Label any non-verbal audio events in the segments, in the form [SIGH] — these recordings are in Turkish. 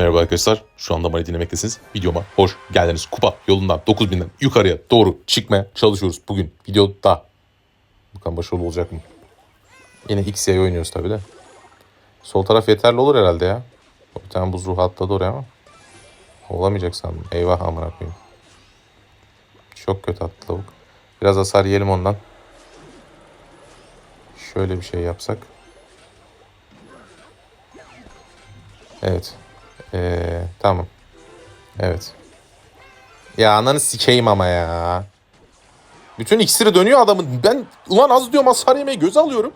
Merhaba arkadaşlar. Şu anda beni dinlemektesiniz. Videoma hoş geldiniz. Kupa yolundan 9000'den yukarıya doğru çıkmaya çalışıyoruz bugün videoda. Bakalım başarılı olacak mı? Yine XY oynuyoruz tabi de. Sol taraf yeterli olur herhalde ya. Bir tane buz ruhu atladı oraya ama. Olamayacak sandım. Eyvah amına koyayım. Çok kötü attı lavuk. Biraz hasar yiyelim ondan. Şöyle bir şey yapsak. Evet. Ee, tamam. Evet. Ya ananı sikeyim ama ya. Bütün iksiri dönüyor adamın. Ben ulan az diyorum hasar yemeyi göze alıyorum.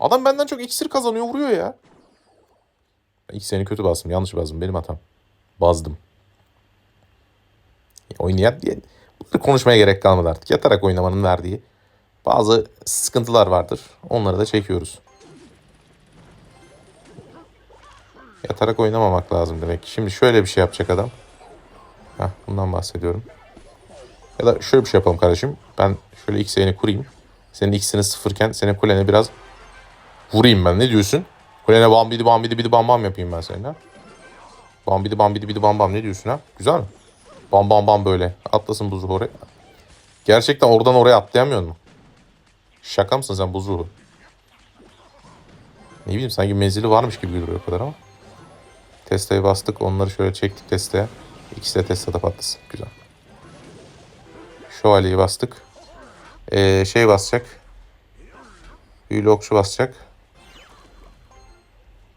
Adam benden çok iksir kazanıyor vuruyor ya. İksirini kötü bastım. Yanlış bastım. Benim hatam. Bazdım. Oynayan diye konuşmaya gerek kalmadı artık. Yatarak oynamanın verdiği bazı sıkıntılar vardır. Onları da çekiyoruz. Yatarak oynamamak lazım demek ki. Şimdi şöyle bir şey yapacak adam. Heh, bundan bahsediyorum. Ya da şöyle bir şey yapalım kardeşim. Ben şöyle X'ini kurayım. Senin X'ini sıfırken senin kulene biraz vurayım ben. Ne diyorsun? Kulene bam bidi bam bidi bidi bam bam yapayım ben seninle. Bam bidi bam bidi bidi bam bam ne diyorsun ha? Güzel mi? Bam bam bam böyle. Atlasın buzu oraya. Gerçekten oradan oraya atlayamıyor mu? Şaka mısın sen buzu? Ne bileyim sanki menzili varmış gibi duruyor o kadar ama. Testa'yı bastık. Onları şöyle çektik testeye. İkisi de Testa'da patlasın. Güzel. Şövalyeyi bastık. Ee, şey basacak. Büyülü okçu basacak.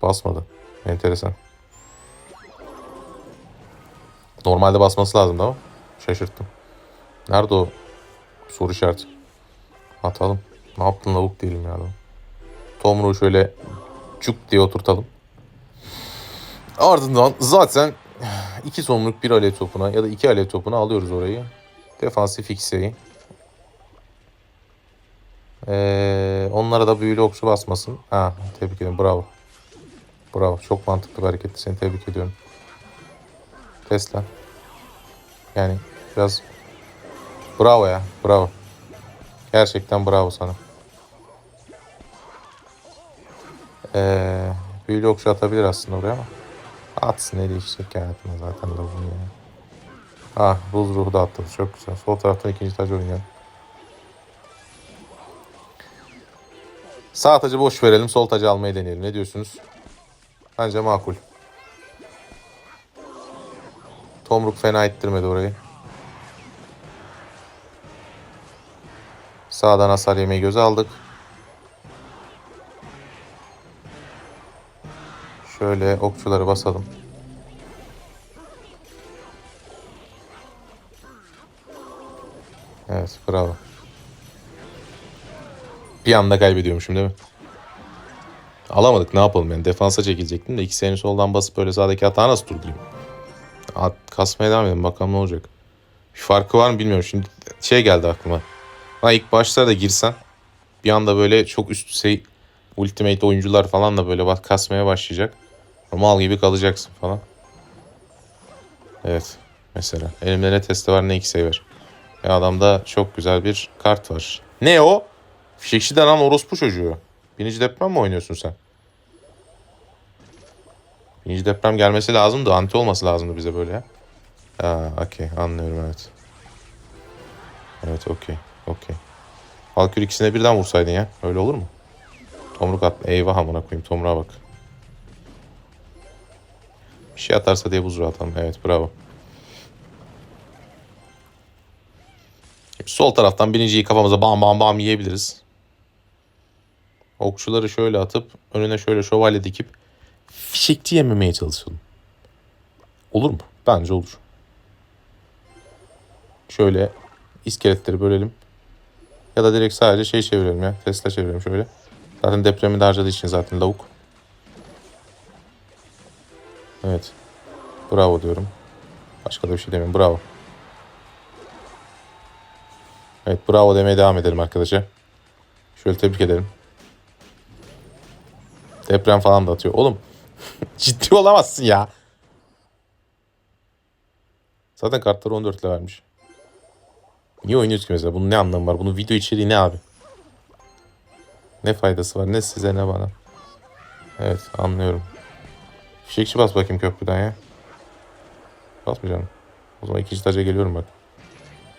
Basmadı. Enteresan. Normalde basması lazımdı ama. Şaşırttım. Nerede o soru işareti? Atalım. Ne yaptın lavuk değilim ya adam. Şöyle cuk diye oturtalım. Ardından zaten iki sonluk bir alev topuna ya da iki alev topuna alıyoruz orayı. Defansif X'eyi. Ee, onlara da büyülü okçu basmasın. Ha, tebrik ederim. Bravo. Bravo. Çok mantıklı bir hareketti. Seni tebrik ediyorum. Tesla. Yani biraz bravo ya. Bravo. Gerçekten bravo sana. Ee, büyülü okçu atabilir aslında oraya ama. Atsın ne değişecek ki hayatına zaten lavuğun ya. Ah buz ruhu da atladı çok güzel. Sol taraftan ikinci tacı oynuyor. Sağ tacı boş verelim sol tacı almayı deneyelim. Ne diyorsunuz? Bence makul. Tomruk fena ittirmedi orayı. Sağdan hasar yemeyi göze aldık. Şöyle okçuları basalım. Evet bravo. Bir anda kaybediyormuşum değil mi? Alamadık ne yapalım yani defansa çekilecektim de iki seni soldan basıp böyle sağdaki hata nasıl durdurayım? At, kasmaya devam edelim bakalım ne olacak. Bir farkı var mı bilmiyorum şimdi şey geldi aklıma. Ha ilk başlarda girsen bir anda böyle çok üst düzey ultimate oyuncular falan da böyle bak kasmaya başlayacak. Mal gibi kalacaksın falan. Evet. Mesela elimde ne testi var ne X'e var. Ve adamda çok güzel bir kart var. Ne o? Fişekçi denen orospu çocuğu. Birinci deprem mi oynuyorsun sen? Birinci deprem gelmesi lazımdı. Anti olması lazımdı bize böyle ya. Ha, okey. Anlıyorum evet. Evet okey. Okey. Valkür ikisine birden vursaydın ya. Öyle olur mu? Tomruk at. Eyvah amına koyayım. Tomruğa bak. Bir şey atarsa diye buzru atalım. Evet bravo. Sol taraftan birinciyi kafamıza bam bam bam yiyebiliriz. Okçuları şöyle atıp önüne şöyle şövalye dikip fişekçi yememeye çalışalım. Olur mu? Bence olur. Şöyle iskeletleri bölelim. Ya da direkt sadece şey çevirelim ya. Tesla çevirelim şöyle. Zaten depremi de harcadığı için zaten lavuk. Evet. Bravo diyorum. Başka da bir şey demiyorum. Bravo. Evet bravo demeye devam edelim arkadaşlar. Şöyle tebrik edelim. Deprem falan da atıyor. Oğlum [LAUGHS] ciddi olamazsın ya. Zaten kartları 14 ile vermiş. Niye oynuyoruz ki mesela? Bunun ne anlamı var? Bunun video içeriği ne abi? Ne faydası var? Ne size ne bana? Evet anlıyorum. Fişekçi bas bakayım köprüden ya. Basmayacağım. O zaman ikinci taca geliyorum bak.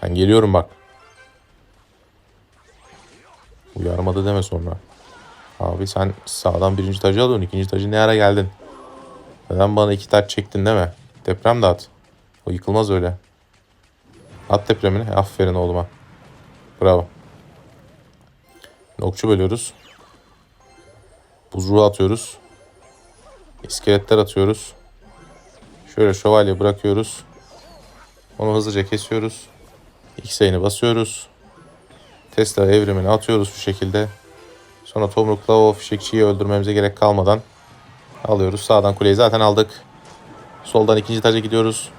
Ben geliyorum bak. Uyarmadı deme sonra. Abi sen sağdan birinci tacı alıyorsun. ikinci tacı ne ara geldin? Neden bana iki taç çektin deme. Deprem de at. O yıkılmaz öyle. At depremini. Aferin oğluma. Bravo. Okçu bölüyoruz. Buzruğu atıyoruz. İskeletler atıyoruz. Şöyle şövalye bırakıyoruz. Onu hızlıca kesiyoruz. İlk sayını basıyoruz. Tesla evrimini atıyoruz şu şekilde. Sonra tomrukla o fişekçiyi öldürmemize gerek kalmadan alıyoruz. Sağdan kuleyi zaten aldık. Soldan ikinci taca gidiyoruz.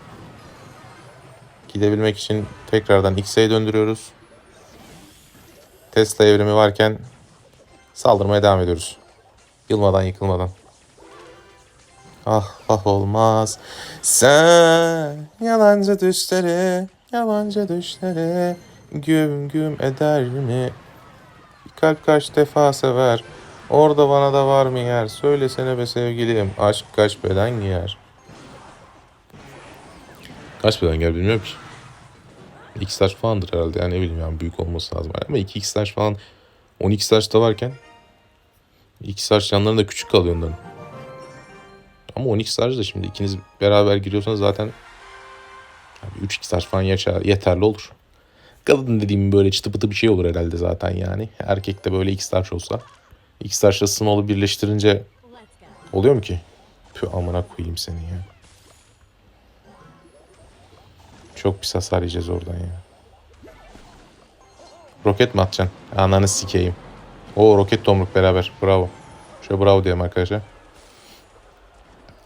Gidebilmek için tekrardan X'e döndürüyoruz. Tesla evrimi varken saldırmaya devam ediyoruz. Yılmadan yıkılmadan. Ah ah olmaz. Sen yalancı düşlere, yabancı düşlere güm güm eder mi? Bir kalp kaç defa sever. Orada bana da var mı yer? Söylesene be sevgilim. Aşk kaç beden giyer? Kaç beden giyer bilmiyorum ki. X taş falandır herhalde. Yani ne bileyim yani büyük olması lazım. Ama 2 X taş falan 12 taş da varken 2 taş yanlarında küçük kalıyor onların. Ama 12 taş da şimdi ikiniz beraber giriyorsanız zaten 3 X taş falan yeter, yeterli olur. Kadın dediğim böyle çıtı pıtı bir şey olur herhalde zaten yani. Erkek de böyle X taş olsa. X taşla small'u birleştirince oluyor mu ki? Püh amına koyayım seni ya. Çok pis hasar yiyeceğiz oradan ya. Roket mi atacaksın? Ananı sikeyim. O roket tomruk beraber. Bravo. Şöyle bravo diyelim arkadaşlar.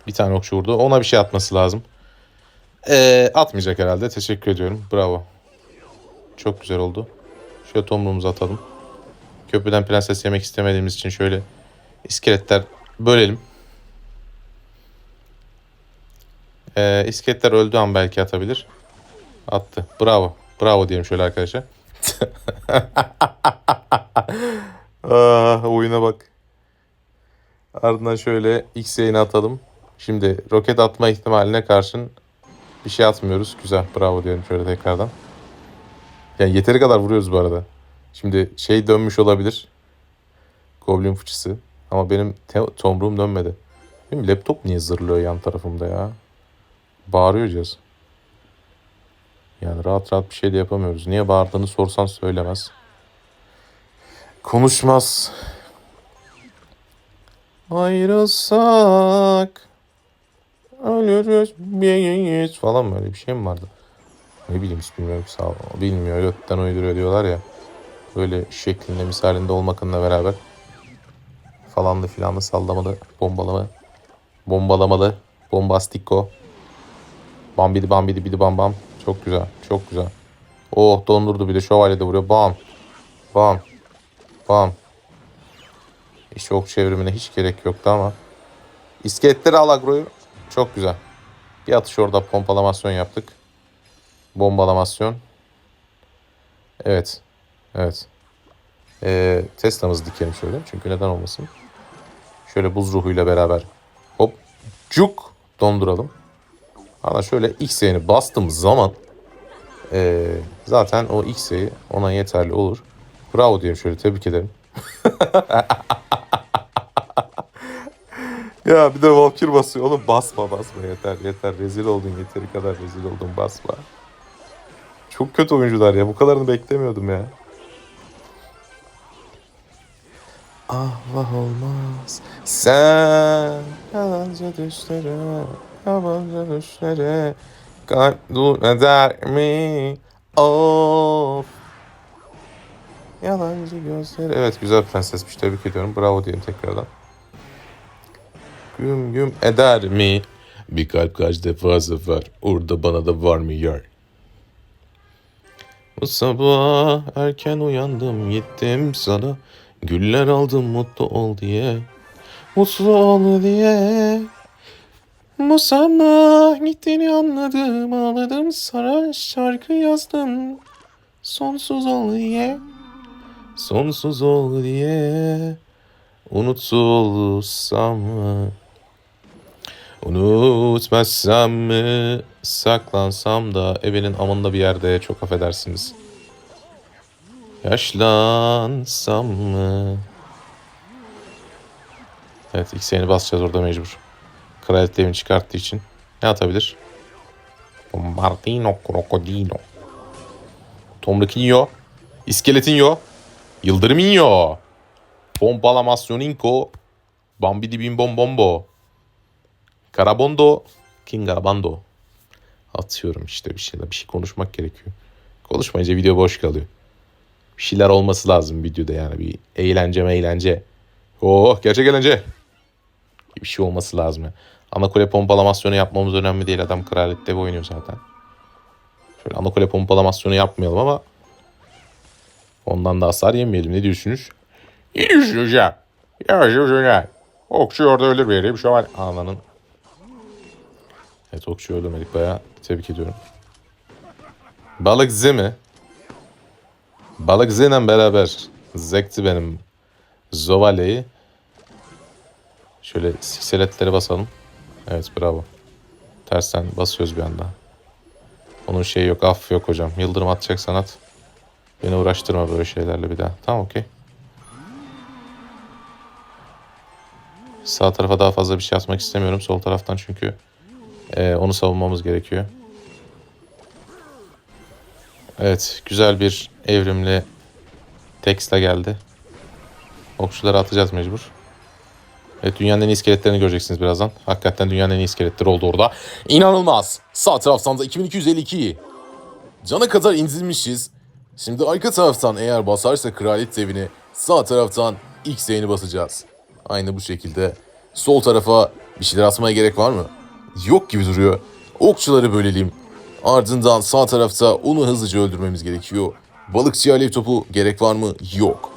Bir tane okçu vurdu. Ona bir şey atması lazım. Ee, atmayacak herhalde. Teşekkür ediyorum. Bravo. Çok güzel oldu. Şöyle tomruğumuzu atalım. Köprüden prenses yemek istemediğimiz için şöyle iskeletler bölelim. Ee, iskeletler öldüğü an belki atabilir. Attı. Bravo. Bravo diyelim şöyle arkadaşlar. [LAUGHS] ah, oyuna bak. Ardından şöyle X yayını atalım. Şimdi roket atma ihtimaline karşın bir şey atmıyoruz. Güzel. Bravo diyelim şöyle tekrardan. Yani yeteri kadar vuruyoruz bu arada. Şimdi şey dönmüş olabilir. Goblin fıçısı. Ama benim tomruğum dönmedi. Benim laptop niye zırlıyor yan tarafımda ya? Bağırıyor cihaz. Yani rahat rahat bir şey de yapamıyoruz. Niye bağırdığını sorsan söylemez. Konuşmaz. Ayrılsak ölürüz biz falan böyle bir şey mi vardı? Ne bileyim bilmiyorum sağ ol. Bilmiyor götten uyduruyor diyorlar ya. Böyle şeklinde misalinde olmakınla beraber falanlı filanlı sallamalı, bombalama, bombalamalı, bombastiko. Bambidi bambidi bidi bam bam. Çok güzel, çok güzel. Oh dondurdu bir de şövalye de vuruyor. Bam, bam, bam. Hiç ok çevrimine hiç gerek yoktu ama. İskeletleri al agroyu. Çok güzel. Bir atış orada pompalamasyon yaptık. Bombalamasyon. Evet. Evet. Ee, Tesla'mızı dikelim şöyle. Çünkü neden olmasın. Şöyle buz ruhuyla beraber hop cuk donduralım. Ama şöyle X'e bastığımız zaman ee, zaten o X'e ona yeterli olur. Bravo diyelim şöyle tebrik ederim. [LAUGHS] ya bir de Valkyr basıyor. Oğlum basma basma yeter yeter. Rezil oldun yeteri kadar rezil oldun basma. Çok kötü oyuncular ya. Bu kadarını beklemiyordum ya. Ah vah olmaz. Sen yalancı düşlere, yabancı düşlere kalp dur eder mi? Of. Yalancı gözleri. Evet güzel prensesmiş. Tebrik ediyorum. Bravo diyelim tekrardan. Güm güm eder mi? Bir kalp kaç defa sefer. Orada bana da var mı yer? Bu sabah erken uyandım gittim sana. Güller aldım mutlu ol diye. Mutlu ol diye. Bu sabah gittiğini anladım. Ağladım sana şarkı yazdım. Sonsuz ol diye. Sonsuz ol diye. Unutulsam mı? Unutmazsam mı saklansam da evinin amında bir yerde çok affedersiniz. Yaşlansam mı? Evet X'ini basacağız orada mecbur. Kraliyet devini çıkarttığı için. Ne atabilir? Bombardino Crocodino. Tomrikinho. İskeletinho. Yıldırminho. Pompalamasyoninko. Bambidi bim bom bombo. Karabondo. King Arabando. Atıyorum işte bir şeyler. Bir şey konuşmak gerekiyor. Konuşmayınca video boş kalıyor. Bir şeyler olması lazım videoda yani. Bir eğlence eğlence. Oh gerçek eğlence. Bir şey olması lazım. ya. Ana kule pompalamasyonu yapmamız önemli değil. Adam kraliyette oynuyor zaten. Şöyle ana kule pompalamasyonu yapmayalım ama ondan da hasar yemeyelim. Ne diyorsunuz? İyi düşünüyorsun ya. Yavaş Okçu orada ölür bir yere. Bir şey var. Ananın. Evet okçu öldürmedik bayağı. Tebrik ediyorum. Balık Z mi? Balık Z'yle beraber zekti benim Zovale'yi. Şöyle sikseletleri basalım. Evet bravo. Tersten basıyoruz bir anda. Onun şeyi yok, affı yok hocam. Yıldırım atacaksan at. Beni uğraştırma böyle şeylerle bir daha. Tamam okey. Sağ tarafa daha fazla bir şey atmak istemiyorum. Sol taraftan çünkü e, onu savunmamız gerekiyor. Evet, güzel bir evrimli tekstle geldi. Okçuları atacağız mecbur. Evet dünyanın en iyi iskeletlerini göreceksiniz birazdan. Hakikaten dünyanın en iyi iskeletleri oldu orada. İnanılmaz. Sağ taraftan da 2252. Cana kadar indirmişiz. Şimdi arka taraftan eğer basarsa kraliyet devini sağ taraftan X yayını basacağız. Aynı bu şekilde. Sol tarafa bir şeyler atmaya gerek var mı? Yok gibi duruyor. Okçuları bölelim. Ardından sağ tarafta onu hızlıca öldürmemiz gerekiyor. Balıkçı alev topu gerek var mı? Yok.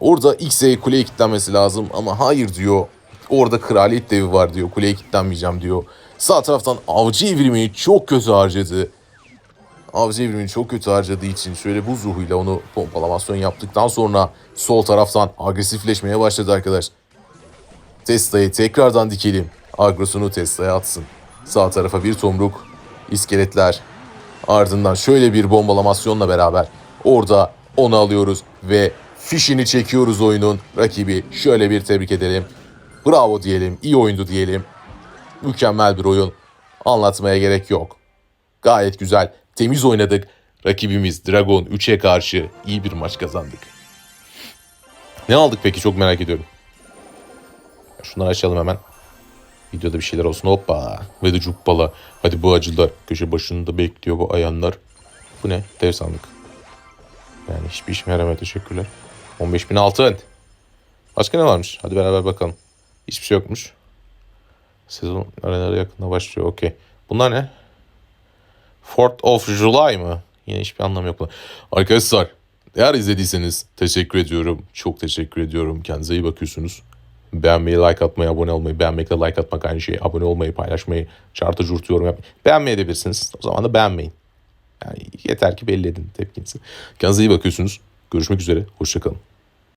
Orada X'e kuleye kilitlenmesi lazım ama hayır diyor. Orada kraliyet devi var diyor. Kuleye kilitlenmeyeceğim diyor. Sağ taraftan avcı evrimi çok kötü harcadı. Avcı evrimini çok kötü harcadığı için şöyle bu ruhuyla onu pompalamasyon yaptıktan sonra sol taraftan agresifleşmeye başladı arkadaş. Tesla'yı tekrardan dikelim. Agrosunu Tesla'ya atsın. Sağ tarafa bir tomruk, iskeletler. Ardından şöyle bir bombalamasyonla beraber orada onu alıyoruz ve fişini çekiyoruz oyunun. Rakibi şöyle bir tebrik edelim. Bravo diyelim, iyi oyundu diyelim. Mükemmel bir oyun. Anlatmaya gerek yok. Gayet güzel, temiz oynadık. Rakibimiz Dragon 3'e karşı iyi bir maç kazandık. Ne aldık peki çok merak ediyorum. Şunları açalım hemen. Videoda bir şeyler olsun. Hoppa. Ve de cuppala. Hadi bu acılar. Köşe başında bekliyor bu ayanlar. Bu ne? Dev sandık. Yani hiçbir işime yaramıyor. Teşekkürler. 15 bin altın. Başka ne varmış? Hadi beraber bakalım. Hiçbir şey yokmuş. Sezon arenaları yakında başlıyor. Okey. Bunlar ne? Fourth of July mı? Yine hiçbir anlamı yok. Arkadaşlar eğer izlediyseniz teşekkür ediyorum. Çok teşekkür ediyorum. Kendinize iyi bakıyorsunuz. Beğenmeyi, like atmayı, abone olmayı, beğenmekle like atmak aynı şey. Abone olmayı, paylaşmayı, çarpı curt yorum yapmayı. Beğenmeyebilirsiniz. O zaman da beğenmeyin. Yani yeter ki belli edin tepkinizi. Kendinize iyi bakıyorsunuz. Görüşmek üzere. Hoşçakalın.